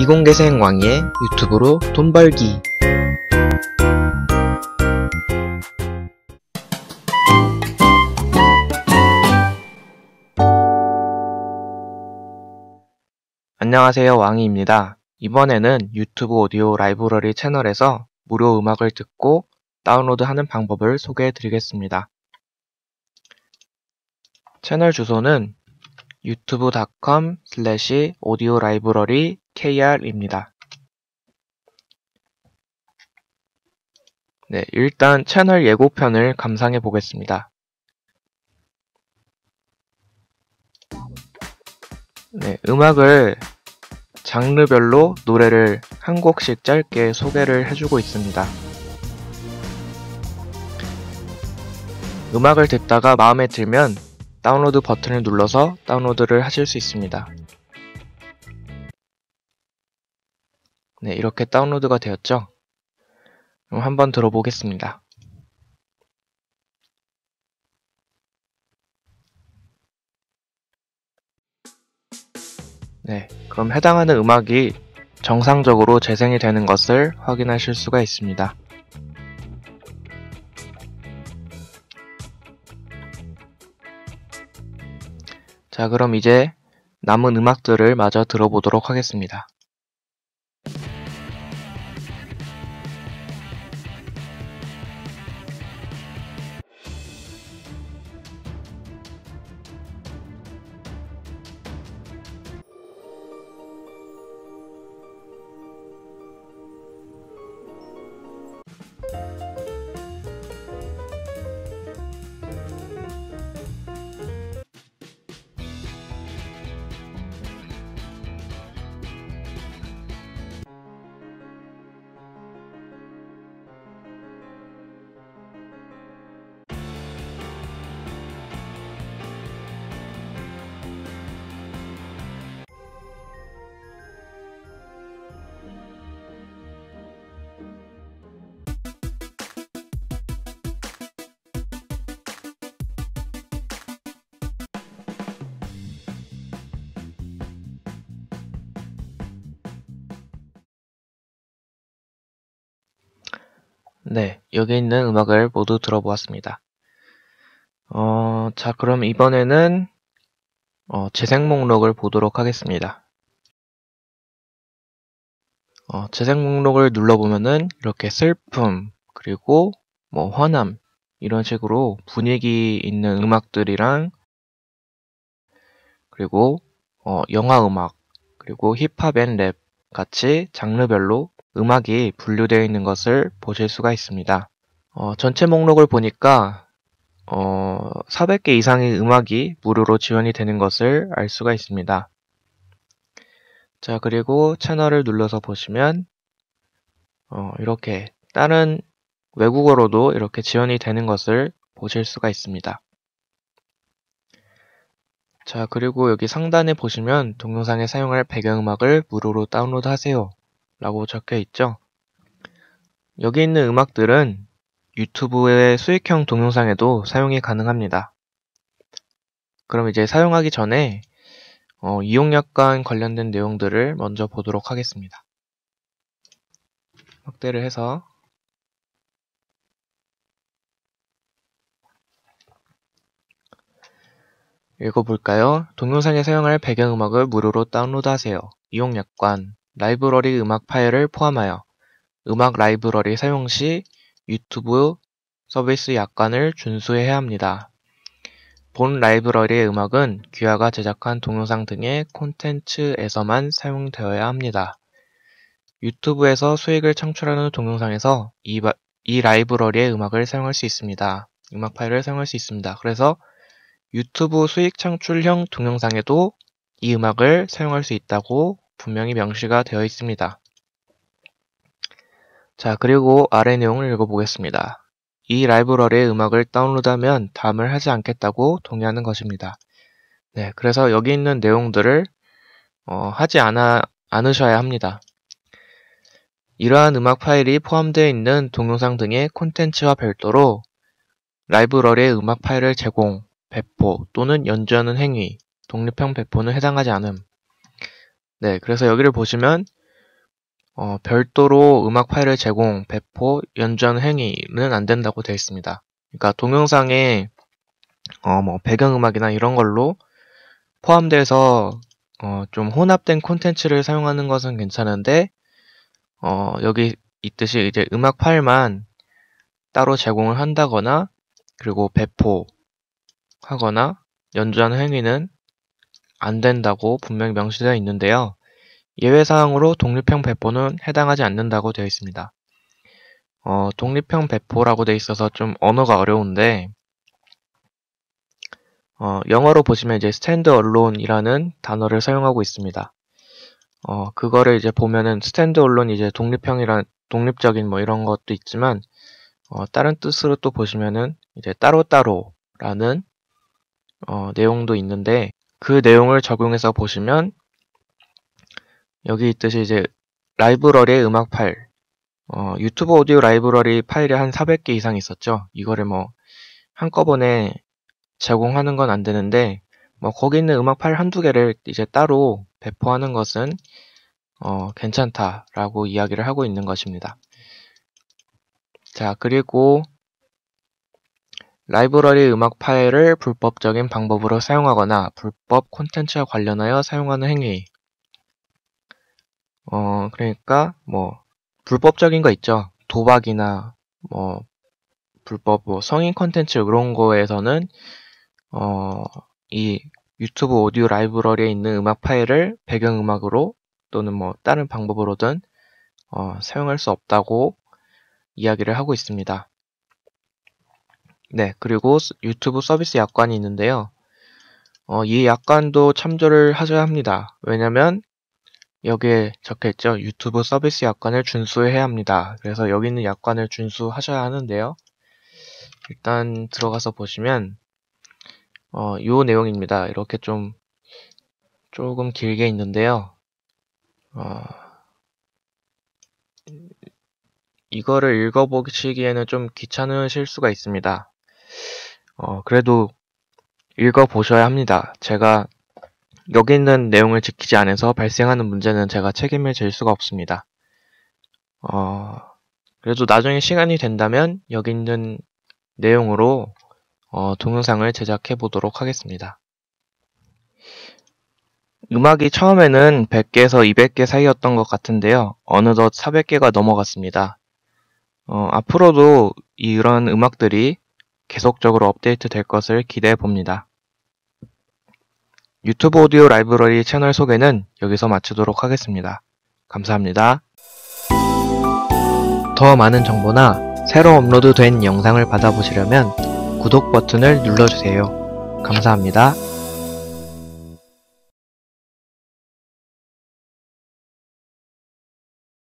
이공계생 왕의 유튜브로 돈 벌기 안녕하세요 왕이입니다. 이번에는 유튜브 오디오 라이브러리 채널에서 무료 음악을 듣고 다운로드하는 방법을 소개해 드리겠습니다. 채널 주소는 유튜브.com 슬래시 오디오 라이브러리 kr입니다. 네, 일단 채널 예고편을 감상해 보겠습니다. 네, 음악을 장르별로 노래를 한 곡씩 짧게 소개를 해주고 있습니다. 음악을 듣다가 마음에 들면 다운로드 버튼을 눌러서 다운로드를 하실 수 있습니다. 네, 이렇게 다운로드가 되었죠? 그럼 한번 들어보겠습니다. 네, 그럼 해당하는 음악이 정상적으로 재생이 되는 것을 확인하실 수가 있습니다. 자, 그럼 이제 남은 음악들을 마저 들어보도록 하겠습니다. 네, 여기 있는 음악을 모두 들어보았습니다. 어, 자, 그럼 이번에는 어, 재생 목록을 보도록 하겠습니다. 어, 재생 목록을 눌러보면은 이렇게 슬픔, 그리고 뭐 화남, 이런 식으로 분위기 있는 음악들이랑 그리고 어, 영화 음악, 그리고 힙합 앤 랩 같이 장르별로 음악이 분류되어 있는 것을 보실 수가 있습니다. 어, 전체 목록을 보니까 어, 400개 이상의 음악이 무료로 지원이 되는 것을 알 수가 있습니다. 자, 그리고 채널을 눌러서 보시면 어, 이렇게 다른 외국어로도 이렇게 지원이 되는 것을 보실 수가 있습니다. 자, 그리고 여기 상단에 보시면 동영상에 사용할 배경음악을 무료로 다운로드 하세요. 라고 적혀 있죠. 여기 있는 음악들은 유튜브의 수익형 동영상에도 사용이 가능합니다. 그럼 이제 사용하기 전에 어, 이용약관 관련된 내용들을 먼저 보도록 하겠습니다. 확대를 해서 읽어볼까요? 동영상에 사용할 배경음악을 무료로 다운로드하세요. 이용약관 라이브러리 음악 파일을 포함하여 음악 라이브러리 사용 시 유튜브 서비스 약관을 준수해야 합니다. 본 라이브러리의 음악은 귀하가 제작한 동영상 등의 콘텐츠에서만 사용되어야 합니다. 유튜브에서 수익을 창출하는 동영상에서 이, 이 라이브러리의 음악을 사용할 수 있습니다. 음악 파일을 사용할 수 있습니다. 그래서 유튜브 수익 창출형 동영상에도 이 음악을 사용할 수 있다고 분명히 명시가 되어 있습니다. 자, 그리고 아래 내용을 읽어보겠습니다. 이 라이브러리의 음악을 다운로드하면 다음을 하지 않겠다고 동의하는 것입니다. 네, 그래서 여기 있는 내용들을 어, 하지 않아, 않으셔야 합니다. 이러한 음악 파일이 포함되어 있는 동영상 등의 콘텐츠와 별도로 라이브러리의 음악 파일을 제공, 배포 또는 연주하는 행위, 독립형 배포는 해당하지 않음. 네, 그래서 여기를 보시면 어, 별도로 음악 파일을 제공, 배포, 연주하는 행위는 안 된다고 되어 있습니다. 그러니까 동영상에 어, 뭐 배경음악이나 이런 걸로 포함돼서 어, 좀 혼합된 콘텐츠를 사용하는 것은 괜찮은데 어, 여기 있듯이 이제 음악 파일만 따로 제공을 한다거나 그리고 배포하거나 연주하는 행위는 안 된다고 분명히 명시되어 있는데요. 예외사항으로 독립형 배포는 해당하지 않는다고 되어 있습니다. 어, 독립형 배포라고 되어 있어서 좀 언어가 어려운데 어, 영어로 보시면 이제 stand alone이라는 단어를 사용하고 있습니다. 어, 그거를 이제 보면은 stand alone 이제 독립형이란 독립적인 뭐 이런 것도 있지만 어, 다른 뜻으로 또 보시면은 이제 따로따로라는 어, 내용도 있는데 그 내용을 적용해서 보시면 여기 있듯이 이제 라이브러리의 음악 파일 어, 유튜브 오디오 라이브러리 파일이 한 400개 이상 있었죠. 이거를 뭐 한꺼번에 제공하는 건 안 되는데 뭐 거기 있는 음악 파일 한두 개를 이제 따로 배포하는 것은 어, 괜찮다라고 이야기를 하고 있는 것입니다. 자, 그리고 라이브러리 음악 파일을 불법적인 방법으로 사용하거나 불법 콘텐츠와 관련하여 사용하는 행위. 어, 그러니까 뭐 불법적인 거 있죠. 도박이나 뭐 불법 뭐 성인 콘텐츠 그런 거에서는 어, 이 유튜브 오디오 라이브러리에 있는 음악 파일을 배경음악으로 또는 뭐 다른 방법으로든 어, 사용할 수 없다고 이야기를 하고 있습니다. 네, 그리고 유튜브 서비스 약관이 있는데요. 어, 이 약관도 참조를 하셔야 합니다. 왜냐면 여기에 적혀있죠. 유튜브 서비스 약관을 준수해야 합니다. 그래서 여기 있는 약관을 준수하셔야 하는데요. 일단 들어가서 보시면 어, 요 내용입니다. 이렇게 좀 조금 길게 있는데요. 어, 이거를 읽어보시기에는 좀 귀찮으실 수가 있습니다. 어, 그래도 읽어보셔야 합니다. 제가 여기 있는 내용을 지키지 않아서 발생하는 문제는 제가 책임을 질 수가 없습니다. 어, 그래도 나중에 시간이 된다면 여기 있는 내용으로 어, 동영상을 제작해 보도록 하겠습니다. 음악이 처음에는 100개에서 200개 사이였던 것 같은데요. 어느덧 400개가 넘어갔습니다. 어, 앞으로도 이런 음악들이 계속적으로 업데이트 될 것을 기대해 봅니다. 유튜브 오디오 라이브러리 채널 소개는 여기서 마치도록 하겠습니다. 감사합니다. 더 많은 정보나 새로 업로드 된 영상을 받아보시려면 구독 버튼을 눌러주세요. 감사합니다.